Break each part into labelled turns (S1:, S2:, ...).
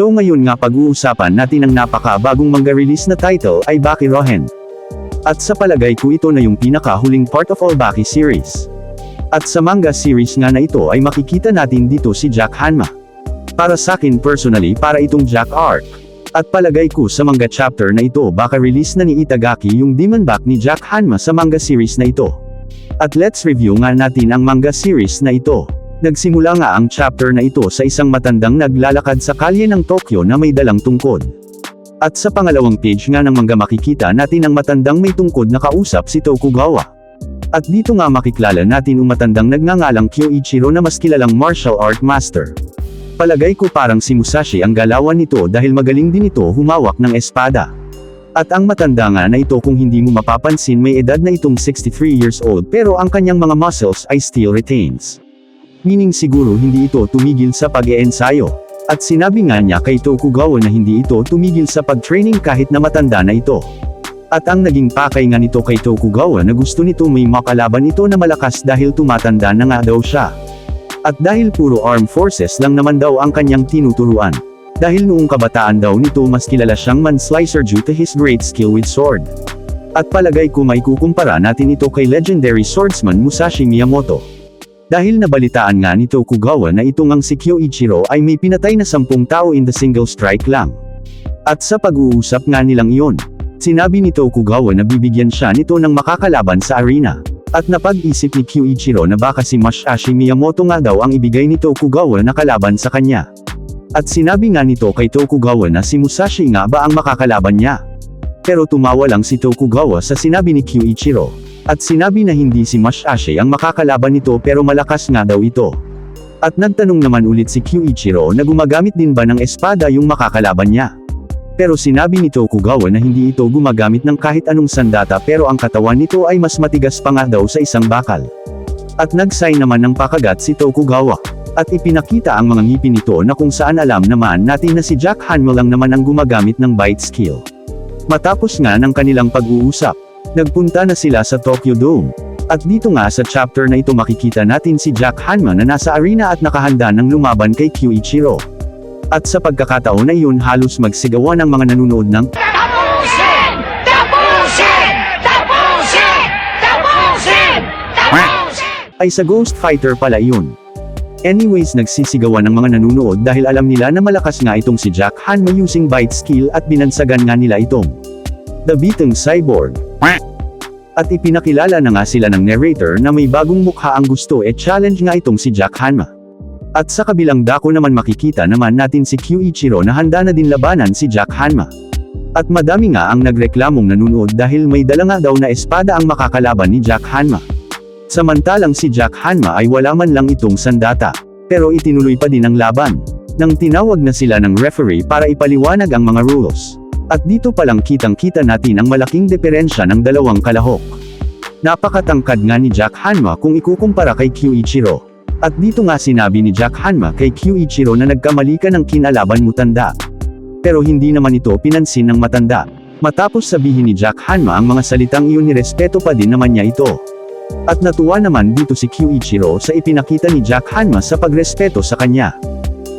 S1: So ngayon nga pag-uusapan natin ang napaka-bagong manga release na title ay Baki Rohen. At sa palagay ko ito na yung pinakahuling part of all Baki series. At sa manga series nga na ito ay makikita natin dito si Jack Hanma. Para sa akin personally para itong Jack arc. At palagay ko sa manga chapter na ito baka release na ni Itagaki yung Demon Back ni Jack Hanma sa manga series na ito. At let's review nga natin ang manga series na ito. Nagsimula nga ang chapter na ito sa isang matandang naglalakad sa kalye ng Tokyo na may dalang tungkod. At sa pangalawang page nga ng manga makikita natin ang matandang may tungkod na kausap si Tokugawa. At dito nga makikilala natin ang matandang nagngangalang Kyoichiro na mas kilalang martial art master. Palagay ko parang si Musashi ang galawan nito dahil magaling din ito humawak ng espada. At ang matanda nga na ito kung hindi mo mapapansin may edad na itong 63 years old pero ang kanyang mga muscles ay still retains. Meaning siguro hindi ito tumigil sa pag-eensayo. At sinabi nga niya kay Tokugawa na hindi ito tumigil sa pag-training kahit na matanda na ito. At ang naging pakay nga nito kay Tokugawa na gusto nito may makalaban ito na malakas dahil tumatanda na nga daw siya. At dahil puro armed forces lang naman daw ang kanyang tinuturuan. Dahil noong kabataan daw nito mas kilala siyang manslicer due to his great skill with sword. At palagay ko may kukumpara natin ito kay legendary swordsman Musashi Miyamoto. Dahil nabalitaan nga ni Tokugawa na itong ang si Kyoichiro ay may pinatay na sampung tao in the single strike lang. At sa pag-uusap nga nilang iyon, sinabi ni Tokugawa na bibigyan siya nito ng makakalaban sa arena. At napag-isip ni Kyoichiro na baka si Masashi Miyamoto nga daw ang ibigay ni Tokugawa na kalaban sa kanya. At sinabi nga nito kay Tokugawa na si Musashi nga ba ang makakalaban niya. Pero tumawa lang si Tokugawa sa sinabi ni Kyoichiro. At sinabi na hindi si Masashi ang makakalaban nito pero malakas nga daw ito. At nagtanong naman ulit si Kyoichiro na gumagamit din ba ng espada yung makakalaban niya. Pero sinabi ni Tokugawa na hindi ito gumagamit ng kahit anong sandata pero ang katawan nito ay mas matigas pa nga daw sa isang bakal. At nag-sign naman ng pakagat si Tokugawa. At ipinakita ang mga ngipin nito na kung saan alam naman natin na si Jack Hanmo lang naman ang gumagamit ng bite skill. Matapos nga ng kanilang pag-uusap, nagpunta na sila sa Tokyo Dome. At dito nga sa chapter na ito makikita natin si Jack Hanma na nasa arena at nakahanda ng lumaban kay Kyoichiro. At sa pagkakataon na iyon halos magsigawan ang mga nanonood ng
S2: Tapusin! Tapusin! Tapusin! Tapusin! Tapusin!
S1: ay sa Ghost Fighter pala iyon. Anyways nagsisigawan ng mga nanonood dahil alam nila na malakas nga itong si Jack Hanma using bite skill at binansagan nga nila itong The Beaten Cyborg. At ipinakilala na nga sila ng narrator na may bagong mukha ang gusto e challenge nga itong si Jack Hanma. At sa kabilang dako naman makikita naman natin si Kyoichiro na handa na din labanan si Jack Hanma. At madami nga ang nagreklamong nanonood dahil may dala nga daw na espada ang makakalaban ni Jack Hanma. Samantalang si Jack Hanma ay wala man lang itong sandata. Pero itinuloy pa din ang laban. Nang tinawag na sila ng referee para ipaliwanag ang mga rules. At dito palang kitang-kita natin ang malaking diferensya ng dalawang kalahok. Napakatangkad nga ni Jack Hanma kung ikukumpara kay Kyoichiro. At dito nga sinabi ni Jack Hanma kay Kyoichiro na nagkamali ka ng kinalaban mo tanda. Pero hindi naman ito pinansin ng matanda. Matapos sabihin ni Jack Hanma ang mga salitang iyon nirespeto pa din naman niya ito. At natuwa naman dito si Kyoichiro sa ipinakita ni Jack Hanma sa pagrespeto sa kanya.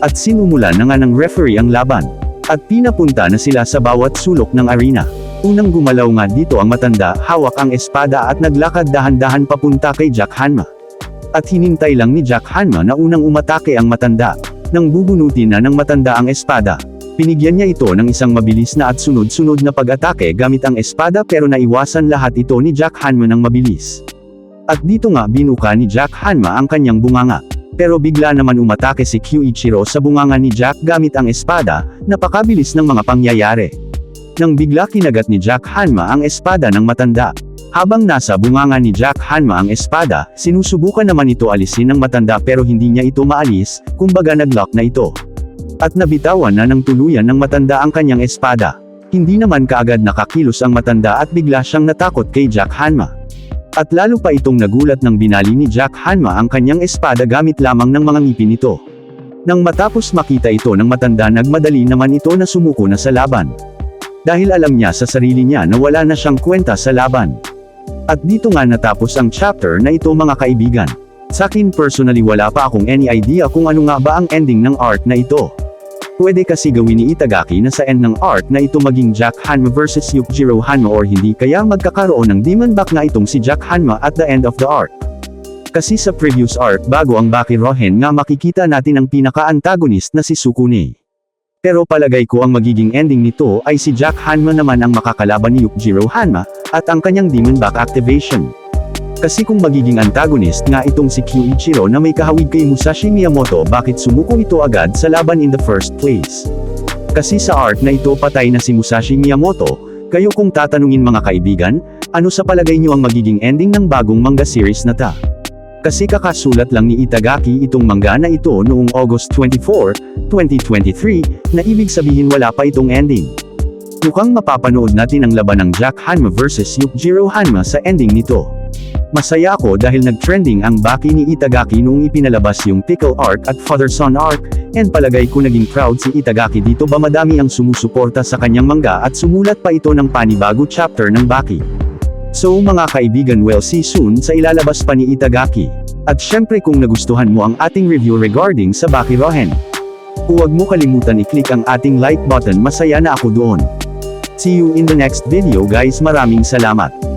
S1: At sinumulan na nga ng referee ang laban. At pinapunta na sila sa bawat sulok ng arena. Unang gumalaw nga dito ang matanda, hawak ang espada at naglakad dahan-dahan papunta kay Jack Hanma. At hinintay lang ni Jack Hanma na unang umatake ang matanda. Nang bubunutin na ng matanda ang espada, pinigyan niya ito ng isang mabilis na at sunod-sunod na pag-atake gamit ang espada pero naiwasan lahat ito ni Jack Hanma ng mabilis. At dito nga binuka ni Jack Hanma ang kanyang bunganga. Pero bigla naman umatake si Kyoichiro sa bunganga ni Jack gamit ang espada, napakabilis ng mga pangyayari. Nang bigla kinagat ni Jack Hanma ang espada ng matanda. Habang nasa bunganga ni Jack Hanma ang espada, sinusubukan naman ito alisin ng matanda pero hindi niya ito maalis, kumbaga naglock na ito. At nabitawan na ng tuluyan ng matanda ang kanyang espada. Hindi naman kaagad nakakilos ang matanda at bigla siyang natakot kay Jack Hanma. At lalo pa itong nagulat ng binali ni Jack Hanma ang kanyang espada gamit lamang ng mga ngipin nito. Nang matapos makita ito ng matanda nagmadali naman ito na sumuko na sa laban. Dahil alam niya sa sarili niya na wala na siyang kwenta sa laban. At dito nga natapos ang chapter na ito mga kaibigan. Sa akin personally wala pa akong any idea kung ano nga ba ang ending ng arc na ito. Pwede kasi gawin ni Itagaki na sa end ng arc na ito maging Jack Hanma vs Yukjiro Hanma or hindi kaya magkakaroon ng demon back na itong si Jack Hanma at the end of the arc. Kasi sa previous arc bago ang Baki Rohen nga makikita natin ang pinaka-antagonist na si Sukune. Pero palagay ko ang magiging ending nito ay si Jack Hanma naman ang makakalaban ni Yukjiro Hanma, at ang kanyang demon back activation. Kasi kung magiging antagonist nga itong si Kyuichiro na may kahawig kay Musashi Miyamoto bakit sumuko ito agad sa laban in the first place. Kasi sa arc na ito patay na si Musashi Miyamoto, kayo kung tatanungin mga kaibigan, ano sa palagay nyo ang magiging ending ng bagong manga series na ta? Kasi kakasulat lang ni Itagaki itong manga na ito noong August 24, 2023, na ibig sabihin wala pa itong ending. Mukhang mapapanood natin ang laban ng Jack Hanma vs Yukjiro Hanma sa ending nito. Masaya ako dahil nag-trending ang baki ni Itagaki noong ipinalabas yung Pickle Arc at Father-Son Arc, and palagay ko naging proud si Itagaki dito ba madami ang sumusuporta sa kanyang manga at sumulat pa ito ng panibago chapter ng baki. So mga kaibigan we'll see soon sa ilalabas pa ni Itagaki. At syempre kung nagustuhan mo ang ating review regarding sa Baki Rohen. Huwag mo kalimutan i-click ang ating like button masaya na ako doon. See you in the next video guys maraming salamat.